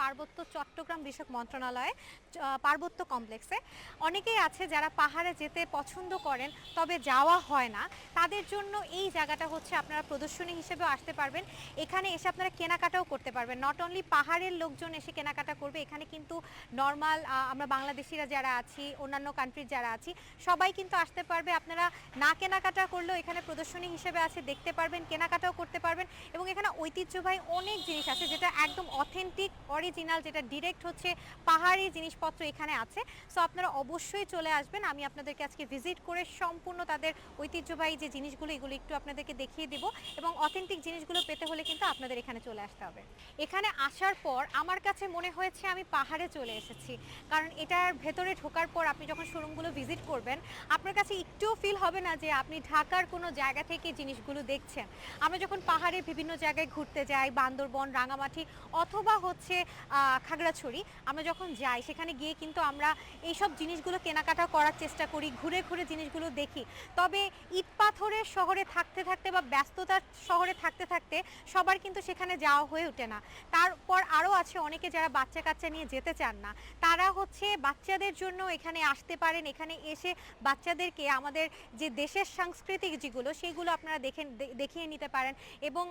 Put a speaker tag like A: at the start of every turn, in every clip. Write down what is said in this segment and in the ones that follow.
A: পার্বত্য চট্টগ্রাম বিষয়ক মন্ত্রণালয়ে পার্বত্য কমপ্লেক্সে। অনেকেই আছে যারা পাহাড়ে যেতে পছন্দ করেন, তবে যাওয়া হয় না। তাদের জন্য এই জায়গাটা হচ্ছে আপনারা প্রদর্শনী হিসেবেও আসতে পারবেন। এখানে এসে আপনারা কেনাকাটাও করতে পারবেন। নট অনলি পাহাড়ের লোকজন এসে কেনাকাটা করবে, এখানে কিন্তু নর্মাল আমরা বাংলাদেশিরা যারা আছি, অন্যান্য কান্ট্রির যারা আছি, সবাই কিন্তু আসতে পারবে। আপনারা না কেনাকাটা করলেও এখানে প্রদর্শনী হিসেবে আছে, দেখতে পারবেন, কেনাকাটাও করতে পারবেন। এবং এখানে ঐতিহ্যবাহী অনেক জিনিস আছে যেটা একদম অথেন্টিক অরিজিনাল যেটা ডিরেক্ট হচ্ছে পাহাড়ি জিনিসপত্র এখানে আছে। সো আপনারা অবশ্যই চলে আসবেন। আমি আপনাদেরকে আজকে ভিজিট করে সম্পূর্ণ তাদের ঐতিহ্যবাহী যে জিনিসগুলো, এগুলো একটু আপনাদেরকে দেখিয়ে দিব এবং অথেন্টিক জিনিসগুলো পেতে হলে কিন্তু আপনাদের এখানে চলে আসতে হবে। এখানে আসার পর আমার কাছে মনে হয়েছে আমি পাহাড়ে চলে এসেছি। কারণ এটার ভেতরে ঢোকার পর আপনি যখন শোরুমগুলো ভিজিট করবেন, আপনার কাছে একটুও ফিল হবে না যে আপনি ঢাকার কোনো জায়গা থেকে জিনিসগুলো দেখছেন। আমরা যখন পাহাড়ে বিভিন্ন জায়গায় ঘুরতে যাই, বান্দরবন, রাঙামাটি অথবা হচ্ছে খাগড়াছড়ি। আমরা যখন যাই, সেখানে গিয়ে কিন্তু আমরা এইসব জিনিসগুলো কেনাকাটা করার চেষ্টা করি, ঘুরে ঘুরে জিনিসগুলো দেখি। তবে ইট পাথরের শহরে থাকতে থাকতে বা ব্যস্ততার শহরে থাকতে থাকতে সবার কিন্তু সেখানে যাওয়া হয়ে ওঠে না। তারপর আরও আছে অনেকে যারা বাচ্চা কাচ্চা নিয়ে যেতে চান না। তারা হচ্ছে বাচ্চাদের জন্য এখানে আসতে পারেন। এখানে এসে বাচ্চাদেরকে আমাদের যে দেশের সাংস্কৃতিক যেগুলো, সেগুলো আপনারা দেখে দেখিয়ে নিতে পারেন। এবং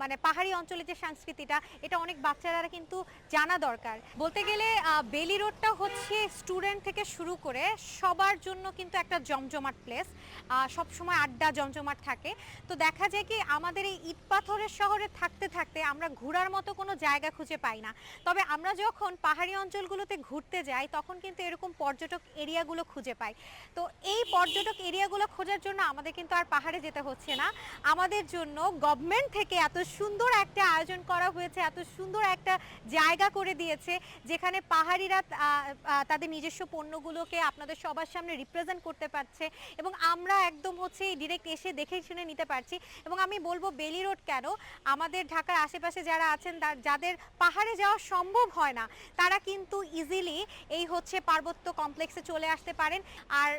A: মানে পাহাড়ি অঞ্চলের যে সংস্কৃতিটা, এটা অনেক বাচ্চারা কিন্তু জানা দরকার। বলতে গেলে বেলি রোডটা হচ্ছে স্টুডেন্ট থেকে শুরু করে সবার জন্য কিন্তু একটা জমজমাট প্লেস। সব সময় আড্ডা, জমজমাট থাকে। তো দেখা যায় কি, আমাদের এই ইট পাথরের শহরে থাকতে থাকতে আমরা ঘোরার মতো কোনো জায়গা খুঁজে পাই না। তবে আমরা যখন পাহাড়ি অঞ্চলগুলোতে ঘুরতে যাই, তখন কিন্তু এরকম পর্যটক এরিয়াগুলো খুঁজে পাই। তো এই পর্যটক এরিয়াগুলো খোঁজার জন্য আমাদের কিন্তু আর পাহাড়ে যেতে হচ্ছে না। আমাদের জন্য গভর্নমেন্ট থেকে এত সুন্দর একটা আয়োজন করা হয়েছে, এত সুন্দর একটা জায়গা করে দিয়েছে, যেখানে পাহাড়িরা তাদের নিজস্ব পণ্যগুলোকে আপনাদের সবার সামনে রিপ্রেজেন্ট করতে পারছে এবং আমরা একদম হচ্ছে ডিরেক্ট এসে দেখে শুনে নিতে পারছি। এবং আমি বলব বেলি রোড কেন? আমাদের ঢাকার আশেপাশে যারা আছেন যাদের পাহাড়ে যাওয়া সম্ভব হয় না, তারা কিন্তু ইজিলি এই হচ্ছে পার্বত্য কমপ্লেক্সে চলে আসতে পারেন। আর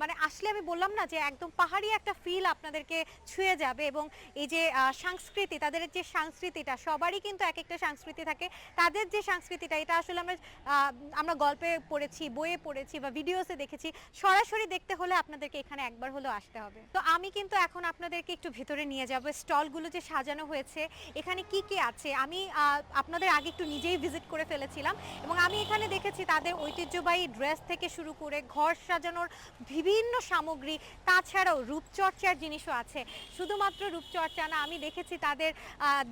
A: মানে আসলে আমি বললাম না যে একদম পাহাড়ি একটা ফিল আপনাদেরকে ছুঁয়ে যাবে এবং এই যে সংস্কৃতি, তাদের যে সংস্কৃতিটা, সবারই কিন্তু এক একটা সংস্কৃতি থাকে। তাদের যে সংস্কৃতিটা, এটা আসলে আমরা আমরা গল্পে পড়েছি, বইয়ে পড়েছি বা ভিডিওসে দেখেছি, সরাসরি দেখতে হলে আপনাদেরকে এখানে একবার হলেও আসতে হবে। তো আমি কিন্তু এখন আপনাদেরকে একটু ভেতরে নিয়ে যাব। স্টলগুলো যে সাজানো হয়েছে, এখানে কি কি আছে? আমি আপনাদের আগে একটু নিজেই ভিজিট করে ফেলেছিলাম এবং আমি এখানে দেখেছি তাদের ঐতিহ্যবাহী ড্রেস থেকে শুরু করে ঘর সাজানোর বিভিন্ন সামগ্রী, তাছাড়াও রূপচর্চার জিনিসও আছে। শুধুমাত্র রূপচর্চা না, আমি দেখেছি তাদের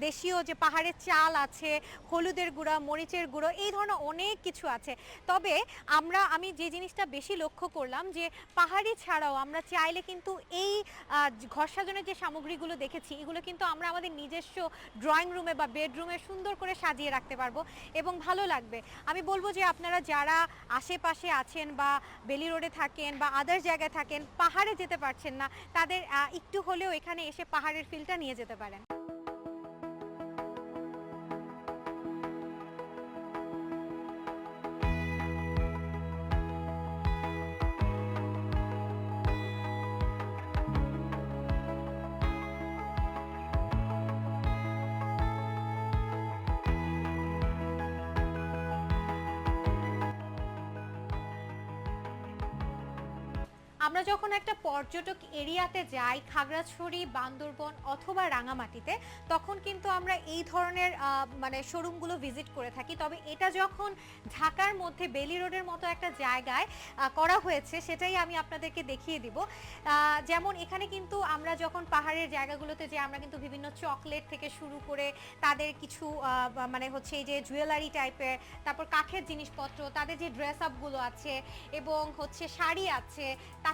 A: দেশীয় যে পাহাড়ের চাল আছে, হলুদের গুঁড়া মরিচের গুঁড়ো, এই ধরনের অনেক কিছু আছে। তবে আমরা, আমি যে জিনিসটা বেশি লক্ষ্য করলাম যে পাহাড়ি ছাড়াও আমরা চাইলে কিন্তু এই ঘর সাজানোর যে সামগ্রীগুলো দেখেছি, এগুলো কিন্তু আমরা আমাদের নিজস্ব ড্রয়িং রুমে বা বেডরুমে সুন্দর করে সাজিয়ে রাখতে পারব এবং ভালো লাগবে। আমি বলব যে আপনারা যারা আশেপাশে আছেন বা বেলি রোডে থাকেন বা আদার জায়গায় থাকেন, পাহাড়ে যেতে পারছেন না, তাদের একটু হলেও এখানে এসে পাহাড়ের ফিলটা নিয়ে যেতে পারেন। আমরা যখন একটা পর্যটক এরিয়াতে যাই, খাগড়াছড়ি, বান্দরবন অথবা রাঙামাটিতে, তখন কিন্তু আমরা এই ধরনের মানে শোরুমগুলো ভিজিট করে থাকি। তবে এটা যখন ঢাকার মধ্যে বেলি রোডের মতো একটা জায়গায় করা হয়েছে, সেটাই আমি আপনাদেরকে দেখিয়ে দিব। যেমন এখানে কিন্তু আমরা যখন পাহাড়ের জায়গাগুলোতে যে আমরা কিন্তু বিভিন্ন চকলেট থেকে শুরু করে তাদের কিছু মানে হচ্ছে এই যে জুয়েলারি টাইপের, তারপর কাঠের জিনিসপত্র, তাদের যে ড্রেস আপগুলো আছে, এবং হচ্ছে শাড়ি আছে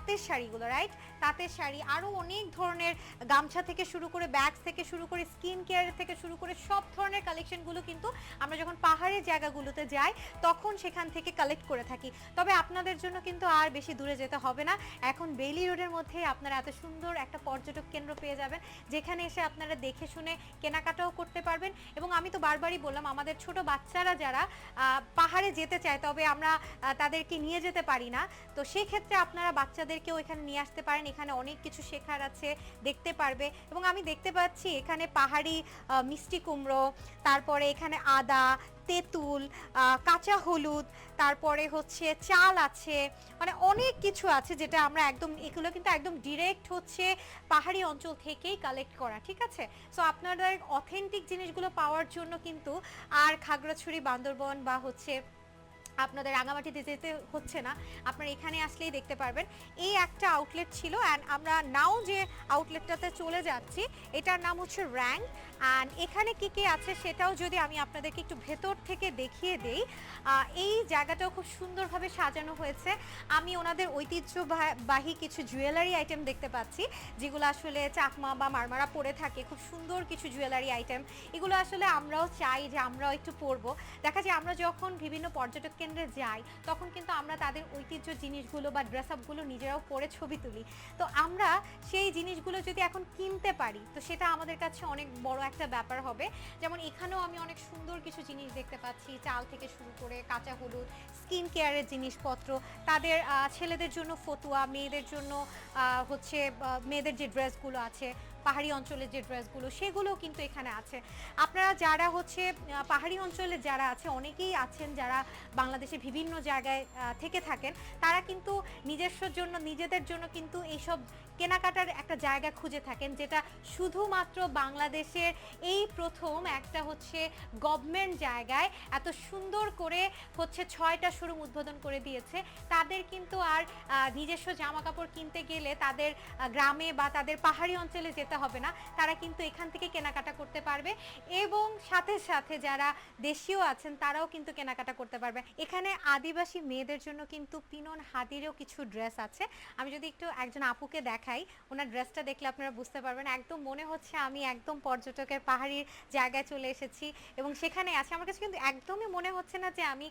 A: তাঁতের শাড়িগুলো রাইট তাঁতের শাড়ি আরও অনেক ধরনের গামছা থেকে শুরু করে ব্যাগস থেকে শুরু করে স্কিন কেয়ার থেকে শুরু করে সব ধরনের কালেকশনগুলো কিন্তু আমরা যখন পাহাড়ের জায়গাগুলোতে যাই, তখন সেখান থেকে কালেক্ট করে থাকি। তবে আপনাদের জন্য কিন্তু আর বেশি দূরে যেতে হবে না। এখন বেইলি রোডের মধ্যে আপনারা এত সুন্দর একটা পর্যটক কেন্দ্র পেয়ে যাবেন, যেখানে এসে আপনারা দেখে শুনে কেনাকাটাও করতে পারবেন। এবং আমি তো বারবারই বললাম, আমাদের ছোট বাচ্চারা যারা পাহাড়ে যেতে চায়, তবে আমরা তাদেরকে নিয়ে যেতে পারি না। তো সেই ক্ষেত্রে আপনারা বাচ্চাদেরকেও এখানে নিয়ে আসতে পারেন। এখানে অনেক কিছু শেখার আছে, দেখতে পারবে। এবং আমি দেখতে পাচ্ছি এখানে পাহাড়ি মিষ্টি কুমড়ো, তারপরে এখানে আদা, তেঁতুল কাঁচা হলুদ, তারপরে হচ্ছে চাল আছে। মানে অনেক কিছু আছে যেটা আমরা একদম, এগুলো কিন্তু একদম ডিরেক্ট হচ্ছে পাহাড়ি অঞ্চল থেকেই কালেক্ট করা, ঠিক আছে? সো আপনাদের অথেন্টিক জিনিসগুলো পাওয়ার জন্য কিন্তু আর খাগড়াছড়ি, বান্দরবন বা হচ্ছে আপনাদের রাঙামাটিতে যেতে হচ্ছে না। আপনারা এখানে আসলেই দেখতে পারবেন। এই একটা আউটলেট ছিল অ্যান্ড আমরা নাও যে আউটলেটটাতে চলে যাচ্ছি, এটার নাম হচ্ছে র্যাঙ্ক অ্যান্ড এখানে কি কি আছে সেটাও যদি আমি আপনাদেরকে একটু ভেতর থেকে দেখিয়ে দেই এই জায়গাটাও খুব সুন্দরভাবে সাজানো হয়েছে। আমি ওনাদের ঐতিহ্যবাহী কিছু জুয়েলারি আইটেম দেখতে পাচ্ছি, যেগুলো আসলে চাকমা বা মারমারা পরে থাকে। খুব সুন্দর কিছু জুয়েলারি আইটেম এগুলো আসলে আমরাও চাই যে আমরাও একটু পরবো। দেখা যায় আমরা যখন বিভিন্ন পর্যটক কেন্দ্রে যাই, তখন কিন্তু আমরা তাদের ঐতিহ্য জিনিসগুলো বা ড্রেস আপগুলো নিজেরাও পরে ছবি তুলি। তো আমরা সেই জিনিসগুলো যদি এখন কিনতে পারি, তো সেটা আমাদের কাছে অনেক বড় একটা ব্যাপার হবে। যেমন এখানেও আমি অনেক সুন্দর কিছু জিনিস দেখতে পাচ্ছি, চাল থেকে শুরু করে কাঁচা হলুদ স্কিন কেয়ারের জিনিসপত্র। তাদের ছেলেদের জন্য ফতুয়া, মেয়েদের জন্য হচ্ছে মেয়েদের যে ড্রেসগুলো আছে পাহাড়ি অঞ্চলের যে ড্রেসগুলো সেগুলো কিন্তু এখানে আছে। আপনারা যারা হচ্ছে পাহাড়ি অঞ্চলে যারা আছে, অনেকেই আছেন যারা বাংলাদেশে বিভিন্ন জায়গায় থেকে থাকেন, তারা কিন্তু নিজস্ব জন্য, নিজেদের জন্য কিন্তু এইসব কেনাকাটার একটা জায়গা খুঁজে থাকেন, যেটা শুধুমাত্র বাংলাদেশের এই প্রথম একটা হচ্ছে গভর্নমেন্ট জায়গায় এত সুন্দর করে হচ্ছে ছয়টা শোরুম উদ্বোধন করে দিয়েছে। তাদের কিন্তু আর নিজস্ব জামা কাপড় কিনতে গেলে তাদের গ্রামে বা তাদের পাহাড়ি অঞ্চলে যেতে হবে না। তারা কিন্তু এখান থেকে কেনাকাটা করতে পারবে এবং সাথে সাথে যারা দেশীয় আছেন, তারাও কিন্তু কেনাকাটা করতে পারবে। এখানে আদিবাসী মেয়েদের জন্য কিন্তু পিনন হাদিরও কিছু ড্রেস আছে। আমি যদি একটু একজন আপুকে দেখাই। ওনার ড্রেসটা দেখলে আপনারা বুঝতে পারবেন। একদম মনে হচ্ছে আমি একদম পর্যটকের পাহাড়ির জায়গায় চলে এসেছি এবং সেখানে আছে। আমার কাছে কিন্তু একদমই মনে হচ্ছে না যে আমি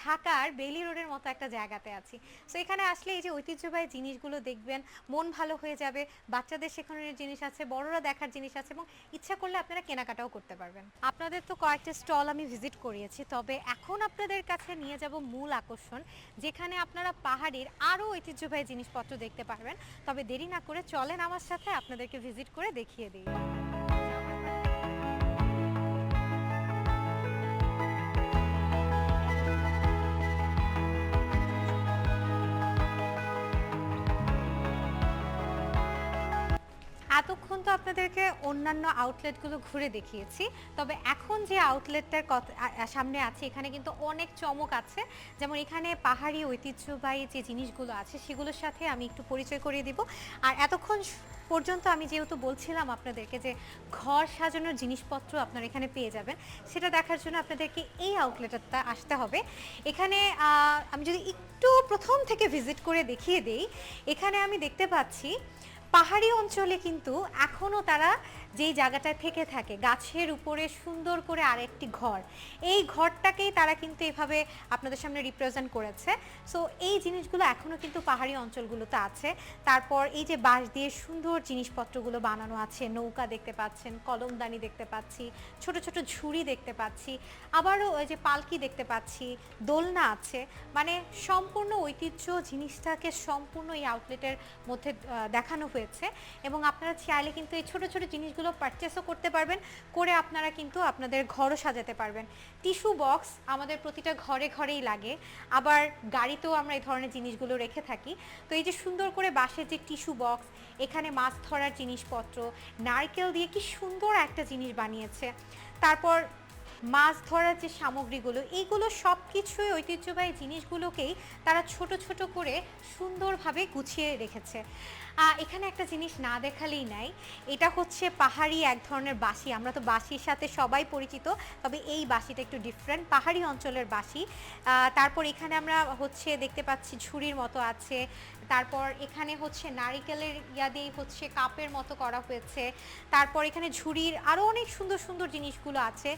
A: ঢাকার বেলি রোডের মতো একটা জায়গাতে আছি। সো এখানে আসলে এই যে ঐতিহ্যবাহী জিনিসগুলো দেখবেন, মন ভালো হয়ে যাবে, বাচ্চাদের শেখানোর জিনিস আছে, বড়রা দেখার জিনিস আছে এবং ইচ্ছা করলে আপনারা কেনাকাটাও করতে পারবেন। আপনাদের তো কয়েকটা স্টল আমি ভিজিট করিয়েছি, তবে এখন আপনাদের কাছে নিয়ে যাব মূল আকর্ষণ, যেখানে আপনারা পাহাড়ির আরও ঐতিহ্যবাহী জিনিসপত্র দেখতে পারবেন। তবে দেরি না করে চলেন আমার সাথে আপনাদেরকে ভিজিট করে দেখিয়ে দিই। এতক্ষণ তো আপনাদেরকে অন্যান্য আউটলেটগুলো ঘুরে দেখিয়েছি। তবে এখন যে আউটলেটটার সামনে আছে, এখানে কিন্তু অনেক চমক আছে। যেমন এখানে পাহাড়ি ঐতিহ্যবাহী যে জিনিসগুলো আছে, সেগুলোর সাথে আমি একটু পরিচয় করিয়ে দিব। আর এতক্ষণ পর্যন্ত আমি যেহেতু বলছিলাম আপনাদেরকে যে ঘর সাজানোর জিনিসপত্র আপনারা এখানে পেয়ে যাবেন, সেটা দেখার জন্য আপনাদেরকে এই আউটলেটটা আসতে হবে। এখানে আমি যদি একটু প্রথম থেকে ভিজিট করে দেখিয়ে দেই, এখানে আমি দেখতে পাচ্ছি পাহাড়ি অঞ্চলে কিন্তু এখনও তারা যেই জায়গাটায় থেকে থাকে, গাছের উপরে সুন্দর করে আরেকটি ঘর। এই ঘরটাকেই তারা কিন্তু এভাবে আপনাদের সামনে রিপ্রেজেন্ট করেছে। সো এই জিনিসগুলো এখনও কিন্তু পাহাড়ি অঞ্চলগুলোতে আছে। তারপর এই যে বাঁশ দিয়ে সুন্দর জিনিসপত্রগুলো বানানো আছে, নৌকা দেখতে পাচ্ছেন, কলমদানি দেখতে পাচ্ছি, ছোট ছোট ঝুড়ি দেখতে পাচ্ছি, আবারও ওই যে পালকি দেখতে পাচ্ছি, দোলনা আছে। মানে সম্পূর্ণ ঐতিহ্য জিনিসটাকে সম্পূর্ণ এই আউটলেটের মধ্যে দেখানো হয়েছে। এবং আপনারা চাইলে কিন্তু এই ছোট ছোট জিনিসগুলো পারচেসও করতে পারবেন, করে আপনারা কিন্তু আপনাদের ঘরও সাজাতে পারবেন। টিস্যু বক্স আমাদের প্রতিটা ঘরে ঘরেই লাগে, আবার গাড়িতেও আমরা এই ধরনের জিনিসগুলো রেখে থাকি। তো এই যে সুন্দর করে বাঁশের যে টিস্যু বক্স এখানে মাছ ধরার জিনিসপত্র, নারকেল দিয়ে কি সুন্দর একটা জিনিস বানিয়েছে। তারপর মাছ ধরার যে সামগ্রীগুলো এইগুলো সব কিছুই ঐতিহ্যবাহী জিনিসগুলোকেই তারা ছোট ছোট করে সুন্দরভাবে গুছিয়ে রেখেছে। এখানে একটা জিনিস না দেখালেই নাই এটা হচ্ছে পাহাড়ি এক ধরনের বাঁশি। আমরা তো বাঁশির সাথে সবাই পরিচিত তবে এই বাঁশিটা একটু ডিফারেন্ট পাহাড়ি অঞ্চলের আহ, তারপর এখানে আমরা হচ্ছে দেখতে পাচ্ছি ঝুড়ির মতো আছে তারপর এখানে হচ্ছে নারিকেলের ইয়া দিয়ে হচ্ছে কাপের মতো করা হয়েছে। তারপর এখানে ঝুড়ির আরও অনেক সুন্দর সুন্দর জিনিসগুলো আছে।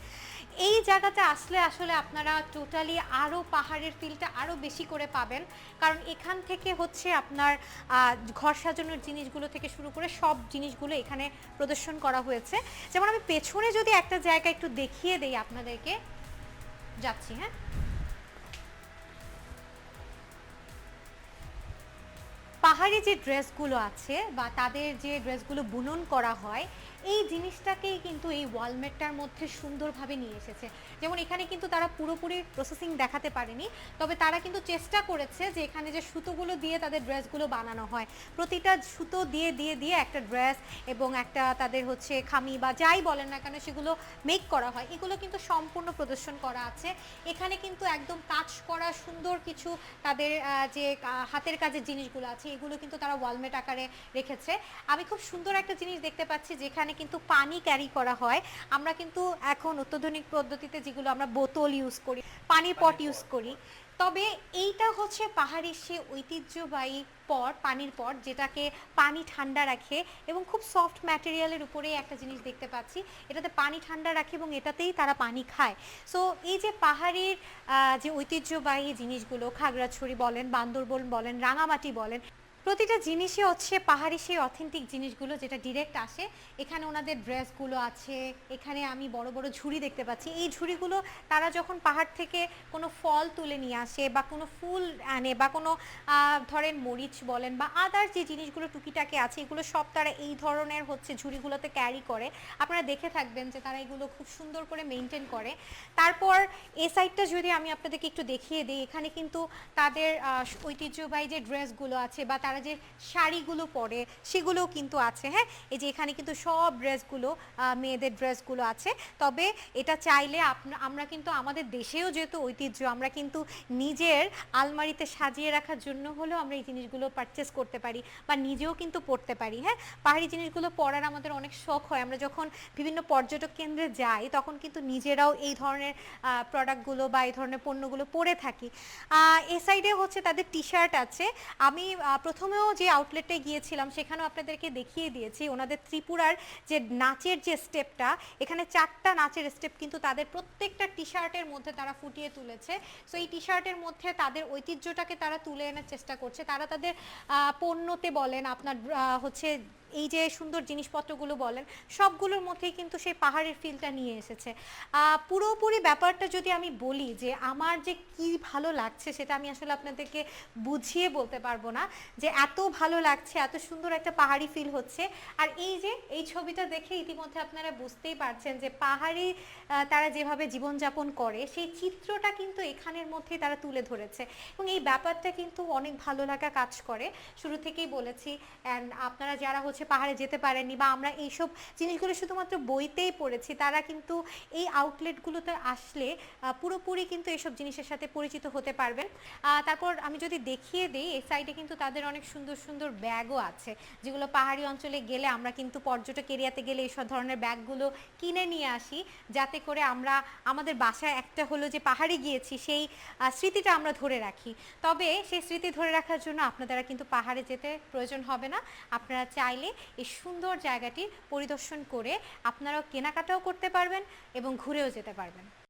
A: এই জায়গাতে আসলে আসলে আপনারা টোটালি আরও পাহাড়ের ফিলটা আরও বেশি করে পাবেন। কারণ এখান থেকে হচ্ছে আপনার ঘর সাজানোর জিনিসগুলো থেকে শুরু করে সব জিনিসগুলো এখানে প্রদর্শন করা হয়েছে। যেমন আমি পেছনে যদি একটা জায়গা একটু দেখিয়ে দেই আপনাদেরকে। যাচ্ছি হ্যাঁ? পাহাড়ি যে ড্রেসগুলো আছে বা তাদের যে ড্রেসগুলো বুনন করা হয় এই জিনিসটাকেই কিন্তু এই ওয়ালমেটটার মধ্যে সুন্দরভাবে নিয়ে এসেছে। যেমন এখানে কিন্তু তারা পুরোপুরি প্রসেসিং দেখাতে পারেনি, তবে তারা কিন্তু চেষ্টা করেছে যে এখানে যে সুতোগুলো দিয়ে তাদের ড্রেসগুলো বানানো হয়। প্রতিটা সুতো দিয়ে দিয়ে দিয়ে একটা ড্রেস এবং একটা তাদের হচ্ছে খামি বা যাই বলেন না কেন সেগুলো মেক করা হয়। এগুলো কিন্তু সম্পূর্ণ প্রদর্শন করা আছে। এখানে কিন্তু একদম কাজ করা সুন্দর কিছু তাদের যে হাতের কাজের জিনিসগুলো আছে, এগুলো কিন্তু তারা ওয়ালমেট আকারে রেখেছে। আমি খুব সুন্দর একটা জিনিস দেখতে পাচ্ছি যেখানে কিন্তু পানি ক্যারি করা হয়। আমরা কিন্তু এখন অত্যাধুনিক পদ্ধতিতে যেগুলো আমরা বোতল ইউজ করি পানির পট ইউজ করি। তবে এইটা হচ্ছে পাহাড়ি সে ঐতিহ্যবাহী পট পানির পট যেটাকে পানি ঠান্ডা রাখে এবং খুব সফট ম্যাটেরিয়ালের উপরে একটা জিনিস দেখতে পাচ্ছি। এটাতে পানি ঠান্ডা রাখে এবং এটাতেই তারা পানি খায়। সো এই যে পাহাড়ির যে ঐতিহ্যবাহী জিনিসগুলো খাগড়াছড়ি বলেন বান্দরবন বলেন রাঙামাটি বলেন প্রতিটা জিনিসই হচ্ছে পাহাড়ি সেই অথেন্টিক জিনিসগুলো যেটা ডিরেক্ট আসে। এখানে ওনাদের ড্রেসগুলো আছে, এখানে আমি বড় বড় ঝুড়ি দেখতে পাচ্ছি। এই ঝুড়িগুলো তারা যখন পাহাড় থেকে কোনো ফল তুলে নিয়ে আসে বা কোনো ফুল আনে বা কোনো ধরেন মরিচ বলেন বা আদার যে জিনিসগুলো টুকিটাকে আছে, এগুলো সব তারা এই ধরনের হচ্ছে ঝুড়িগুলোতে ক্যারি করে। আপনারা দেখে থাকবেন যে তারা এগুলো খুব সুন্দর করে মেনটেন করে। তারপর এ সাইডটা যদি আমি আপনাদেরকে একটু দেখিয়ে দিই, এখানে কিন্তু তাদের ঐতিহ্যবাহী যে ড্রেসগুলো আছে বা তারা যে শাড়িগুলো পরে সেগুলোও কিন্তু আছে হ্যাঁ? এই যে এখানে কিন্তু সব ড্রেসগুলো মেয়েদের ড্রেসগুলো আছে। তবে এটা চাইলে আমরা কিন্তু আমাদের দেশেও যেহেতু ঐতিহ্য আমরা কিন্তু নিজের আলমারিতে সাজিয়ে রাখার জন্য হলেও আমরা এই জিনিসগুলো পারচেস করতে পারি বা নিজেও কিন্তু পড়তে পারি হ্যাঁ? পাহাড়ি জিনিসগুলো পরার আমাদের অনেক শখ হয়। আমরা যখন বিভিন্ন পর্যটক কেন্দ্রে যাই তখন কিন্তু নিজেরাও এই ধরনের প্রোডাক্টগুলো বা এই ধরনের পণ্যগুলো পরে থাকি। এ সাইডে হচ্ছে তাদের টি শার্ট আছে। আমি আহ, প্রথমেও যে আউটলেটে গিয়েছিলাম, সেখানেও আপনাদেরকে দেখিয়ে দিয়েছি ওনাদের ত্রিপুরার যে নাচের যে স্টেপটা এখানে চারটা নাচের স্টেপ কিন্তু তাদের প্রত্যেকটা টি শার্টের মধ্যে তারা ফুটিয়ে তুলেছে। সো এই টি শার্টের মধ্যে তাদের ঐতিহ্যটাকে তারা তুলে আনার চেষ্টা করছে। তারা তাদের পণ্যতে বলেন আপনার হচ্ছে এই যে সুন্দর জিনিসপত্রগুলো বলেন, সবগুলোর মধ্যেই কিন্তু সেই পাহাড়ের ফিলটা নিয়ে এসেছে। পুরোপুরি ব্যাপারটা যদি আমি বলি যে আমার যে কি ভালো লাগছে সেটা আমি আসলে আপনাদেরকে বুঝিয়ে বলতে পারব না, যে এত ভালো লাগছে, এত সুন্দর একটা পাহাড়ি ফিল হচ্ছে। আর এই যে, এই ছবিটা দেখে ইতিমধ্যে আপনারা বুঝতেই পারছেন যে পাহাড়ি তারা যেভাবে জীবনযাপন করে, সেই চিত্রটা কিন্তু এখানের মধ্যেই তারা তুলে ধরেছে। এবং এই ব্যাপারটা কিন্তু অনেক ভালো লাগা কাজ করে। শুরু থেকেই বলেছি অ্যান্ড আপনারা যারা হচ্ছে পাহাড়ে যেতে পারেননি বা আমরা এইসব জিনিসগুলো শুধুমাত্র বইতেই পড়েছি, তারা কিন্তু এই আউটলেটগুলোতে আসলে পুরোপুরি কিন্তু এইসব জিনিসের সাথে পরিচিত হতে পারবেন তারপর আমি যদি দেখিয়ে দিই, এই সাইডে কিন্তু তাদের অনেক সুন্দর সুন্দর ব্যাগও আছে, যেগুলো পাহাড়ি অঞ্চলে গেলে আমরা কিন্তু পর্যটক এরিয়াতে গেলে এইসব ধরনের ব্যাগগুলো কিনে নিয়ে আসি, যাতে করে আমরা, আমাদের বাসায় একটা হলো যে পাহাড়ে গিয়েছি, সেই স্মৃতিটা আমরা ধরে রাখি। তবে সেই স্মৃতি ধরে রাখার জন্য আপনারা কিন্তু পাহাড়ে যেতে প্রয়োজন হবে না। আপনারা চাইলে এই সুন্দর জায়গাটি পরিদর্শন করে আপনারাও কেনাকাটাও করতে পারবেন এবং ঘুরেও যেতে পারবেন।